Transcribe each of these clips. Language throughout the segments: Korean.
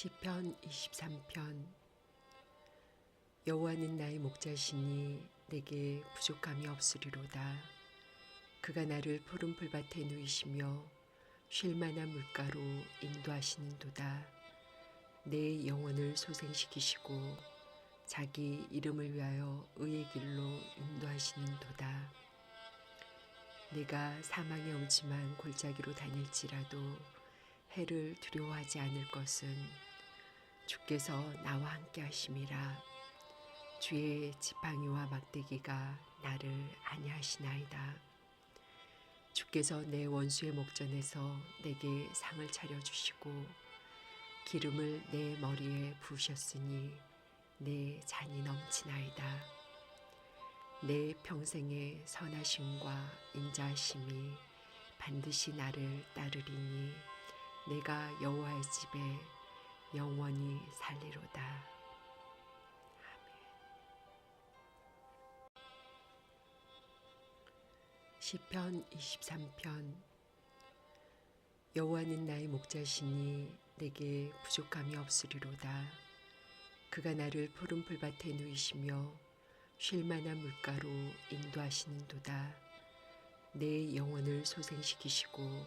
시편 23편 여호와는 나의 목자시니 내게 부족함이 없으리로다. 그가 나를 푸른 풀밭에 누이시며 쉴 만한 물가로 인도하시는도다. 내 영혼을 소생시키시고 자기 이름을 위하여 의의 길로 인도하시는도다. 내가 사망의 엄침한 골짜기로 다닐지라도 해를 두려워하지 않을 것은 주께서 나와 함께 하심이라 주의 지팡이와 막대기가 나를 안위하시나이다. 주께서 내 원수의 목전에서 내게 상을 차려 주시고 기름을 내 머리에 부으셨으니 내 잔이 넘치나이다. 내 평생의 선하심과 인자하심이 반드시 나를 따르리니 내가 여호와의 집에 영원히 살리로다. 시편 23편 여호와는 나의 목자시니 내게 부족함이 없으리로다. 그가 나를 푸른 풀밭에 누이시며 쉴 만한 물가로 인도하시는도다. 내 영혼을 소생시키시고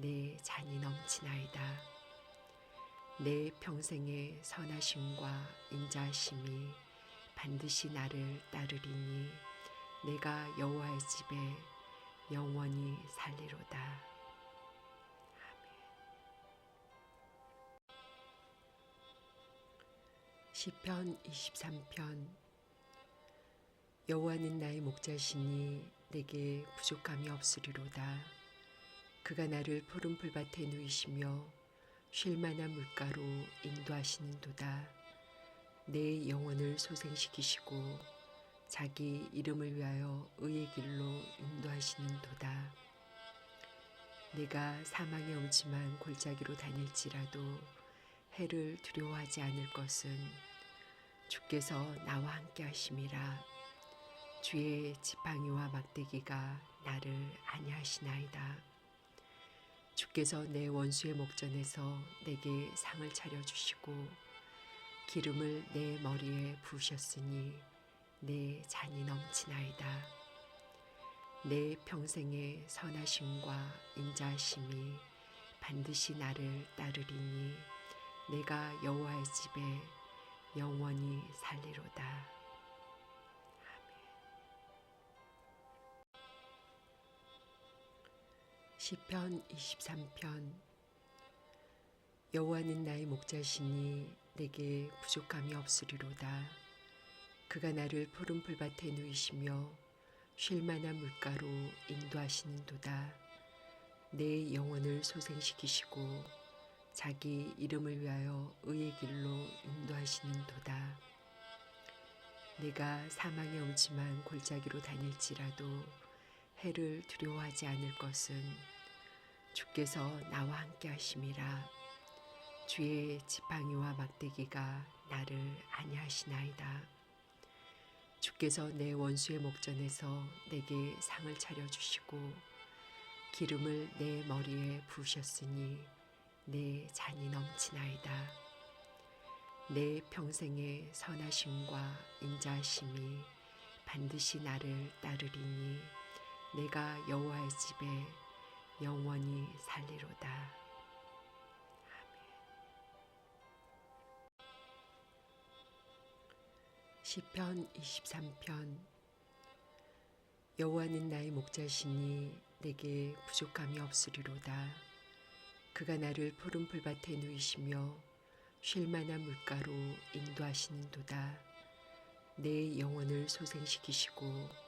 내 잔이 넘치나이다. 내 평생의 선하심과 인자하심이 반드시 나를 따르리니 내가 여호와의 집에 영원히 살리로다. 아멘. 시편 23편 여호와는 나의 목자시니 내게 부족함이 없으리로다. 그가 나를 푸른 풀밭에 누이시며 쉴 만한 물가로 인도하시는도다. 내 영혼을 소생시키시고 자기 이름을 위하여 의의 길로 인도하시는도다. 내가 사망의 엄침한 골짜기로 다닐지라도 해를 두려워하지 않을 것은 주께서 나와 함께 하심이라 주의 지팡이와 막대기가 나를 안위하시나이다. 주께서 내 원수의 목전에서 내게 상을 차려 주시고 기름을 내 머리에 부으셨으니 내 잔이 넘치나이다. 내 평생의 선하심과 인자하심이 반드시 나를 따르리니 내가 여호와의 집에 영원히 살리로다. 시편 23편 여호와는 나의 목자시니 내게 부족함이 없으리로다. 그가 나를 푸른 풀밭에 누이시며 쉴 만한 물가로 인도하시는도다. 내 영혼을 소생시키시고 자기 이름을 위하여 의의 길로 인도하시는도다. 내가 사망의 엄침한 골짜기로 다닐지라도 해를 두려워하지 않을 것은 주께서 나와 함께 하심이라 주의 지팡이와 막대기가 나를 안위하시나이다. 주께서 내 원수의 목전에서 내게 상을 차려 주시고 기름을 내 머리에 부으셨으니 내 잔이 넘치나이다. 내 평생의 선하심과 인자하심이 반드시 나를 따르리니 내가 여호와의 집에 영원히 살리로다. 아멘. 시편 23편 여호와는 나의 목자시니 내게 부족함이 없으리로다. 그가 나를 푸른 풀밭에 누이시며 쉴 만한 물가로 인도하시는도다. 내 영혼을 소생시키시고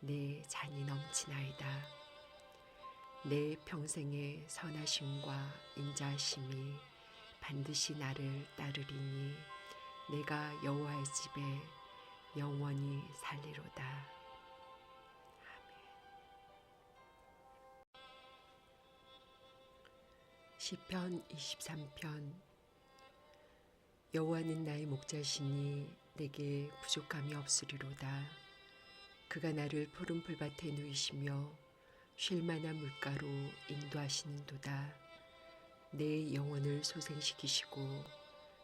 내 잔이 넘치나이다. 내 평생의 선하심과 인자하심이 반드시 나를 따르리니 내가 여호와의 집에 영원히 살리로다. 아멘. 시편 23편 여호와는 나의 목자시니 내게 부족함이 없으리로다. 그가 나를 푸른 풀밭에 누이시며 쉴 만한 물가로 인도하시는도다. 내 영혼을 소생시키시고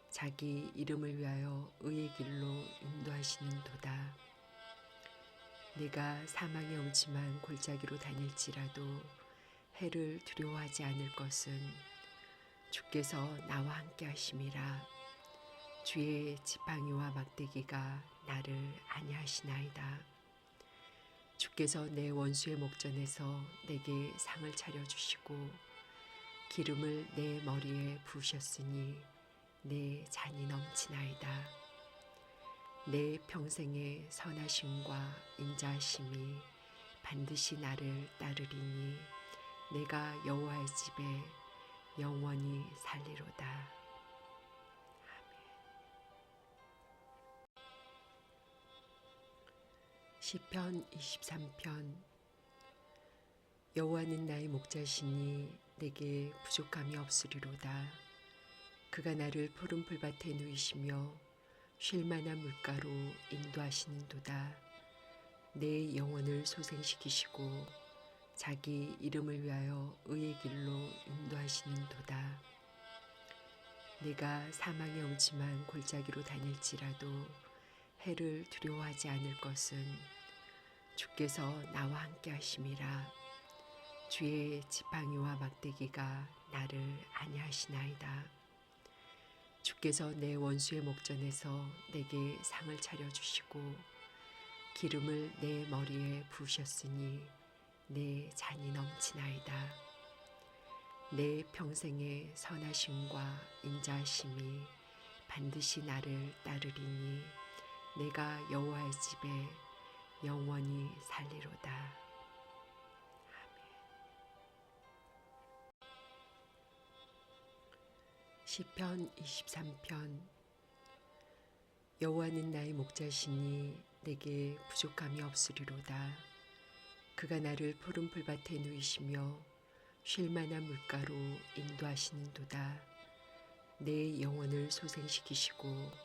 자기 이름을 위하여 의의 길로 인도하시는도다. 내가 사망의 엄침한 골짜기로 다닐지라도 해를 두려워하지 않을 것은 주께서 나와 함께 하심이라 주의 지팡이와 막대기가 나를 안위하시나이다. 주께서 내 원수의 목전에서 내게 상을 차려주시고 기름을 내 머리에 부으셨으니 내 잔이 넘치나이다. 내 평생의 선하심과 인자하심이 반드시 나를 따르리니 내가 여호와의 집에 영원히 살리로다. 시편 23편 여호와는 나의 목자시니 내게 부족함이 없으리로다. 그가 나를 푸른 풀밭에 누이시며 쉴 만한 물가로 인도하시는도다. 내 영혼을 소생시키시고 자기 이름을 위하여 의의 길로 인도하시는도다. 내가 사망의 엄침한 골짜기로 다닐지라도 해를 두려워하지 않을 것은 주께서 나와 함께 하심이라 주의 지팡이와 막대기가 나를 안위하시나이다. 주께서 내 원수의 목전에서 내게 상을 차려 주시고 기름을 내 머리에 부으셨으니 내 잔이 넘치나이다. 내 평생의 선하심과 인자하심이 반드시 나를 따르리니 내가 여호와의 집에 영원히 살리로다. 아멘. 시편 23편 여호와는 나의 목자시니 내게 부족함이 없으리로다. 그가 나를 푸른 풀밭에 누이시며 쉴 만한 물가로 인도하시는도다. 내 영혼을 소생시키시고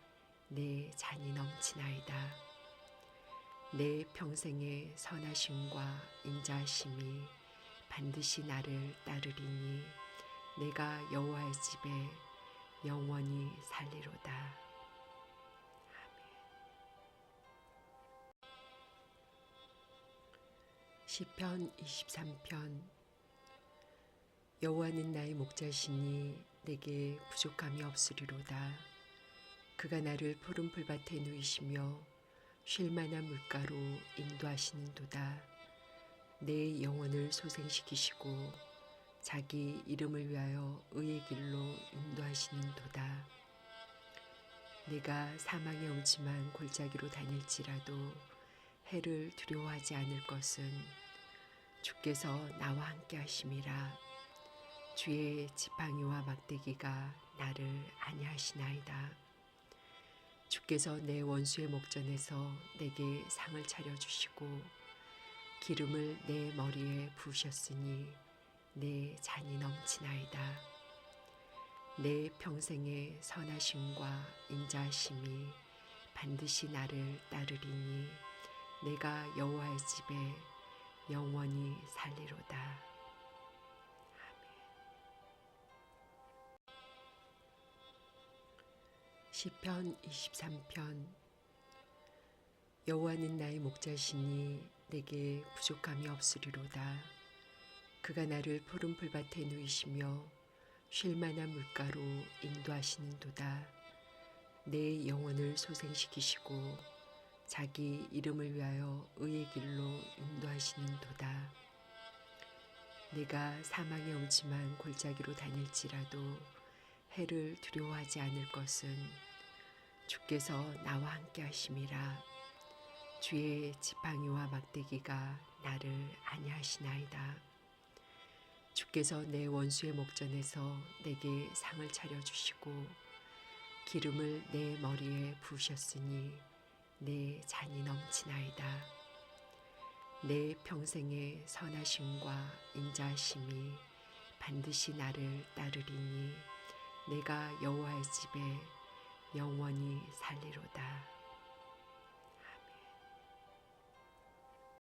내 잔이 넘치나이다. 내 평생의 선하심과 인자하심이 반드시 나를 따르리니 내가 여호와의 집에 영원히 살리로다. 아멘. 시편 23편 여호와는 나의 목자시니 내게 부족함이 없으리로다. 그가 나를 푸른 풀밭에 누이시며 쉴 만한 물가로 인도하시는도다. 내 영혼을 소생시키시고 자기 이름을 위하여 의의 길로 인도하시는도다. 내가 사망의 엄침한 골짜기로 다닐지라도 해를 두려워하지 않을 것은 주께서 나와 함께 하심이라 주의 지팡이와 막대기가 나를 안위하시나이다. 주께서 내 원수의 목전에서 내게 상을 차려 주시고 기름을 내 머리에 부으셨으니 내 잔이 넘치나이다. 내 평생의 선하심과 인자하심이 반드시 나를 따르리니 내가 여호와의 집에 영원히 살리로다. 시편 23편 여호와는 나의 목자시니 내게 부족함이 없으리로다. 그가 나를 푸른 풀밭에 누이시며 쉴 만한 물가로 인도하시는도다. 내 영혼을 소생시키시고 자기 이름을 위하여 의의 길로 인도하시는도다. 내가 사망의 엄침한 골짜기로 다닐지라도 해를 두려워하지 않을 것은 주께서 나와 함께 하심이라. 주의 지팡이와 막대기가 나를 안위하시나이다. 주께서 내 원수의 목전에서 내게 상을 차려 주시고 기름을 내 머리에 부으셨으니 내 잔이 넘치나이다. 내 평생의 선하심과 인자하심이 반드시 나를 따르리니 내가 여호와의 집에 영원히 살리로다.